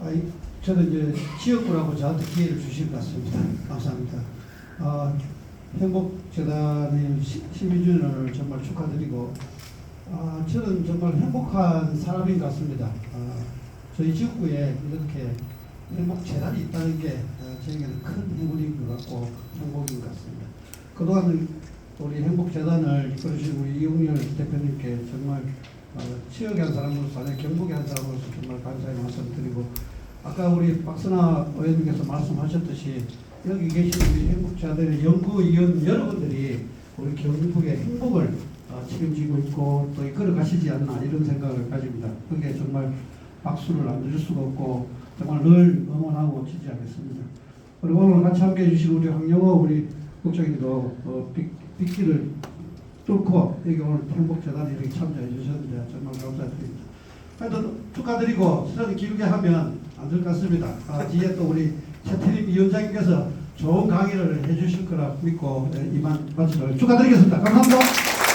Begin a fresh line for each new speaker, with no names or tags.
아, 이- 저는 이제 지역구라고 저한테 기회를 주신 것 같습니다. 감사합니다. 아, 행복재단의 시- 시민준을 정말 축하드리고, 아, 저는 정말 행복한 사람인 것 같습니다. 아, 저희 지역구에 이렇게 행복재단이 있다는 게 아, 저에게는 큰 행운인 것 같고 행복인 것 같습니다. 그동안 우리 행복재단을 이끌으신 우리 이용렬 대표님께 정말 어, 치역의 한 사람으로서 아니 경북의 한 사람으로서 정말 감사 의 말씀드리고 아까 우리 박선아 의원님께서 말씀하셨듯이 여기 계신 우리 행복자들의 연구위원 여러분들이 우리 경북의 행복을 어, 책임지고 있고 또 이끌어 가시지 않나 이런 생각을 가집니다. 그게 정말 박수를 안 드릴 수가 없고 정말 늘 응원하고 지지하겠습니다. 그리고 오늘 같이 함께 해주신 우리 황영호 우리 국장님도 어, 빅, 빅기를 뚫고 여기 오늘 행복재단에 이렇게 참여해 주셨는데 정말. 하여튼 축하드리고 시간이 길게 하면 안 될 것 같습니다. 아, 뒤에 또 우리 최태림 위원장님께서 좋은 강의를 해주실 거라 믿고 예, 이만 마치도록 축하드리겠습니다. 감사합니다. 네,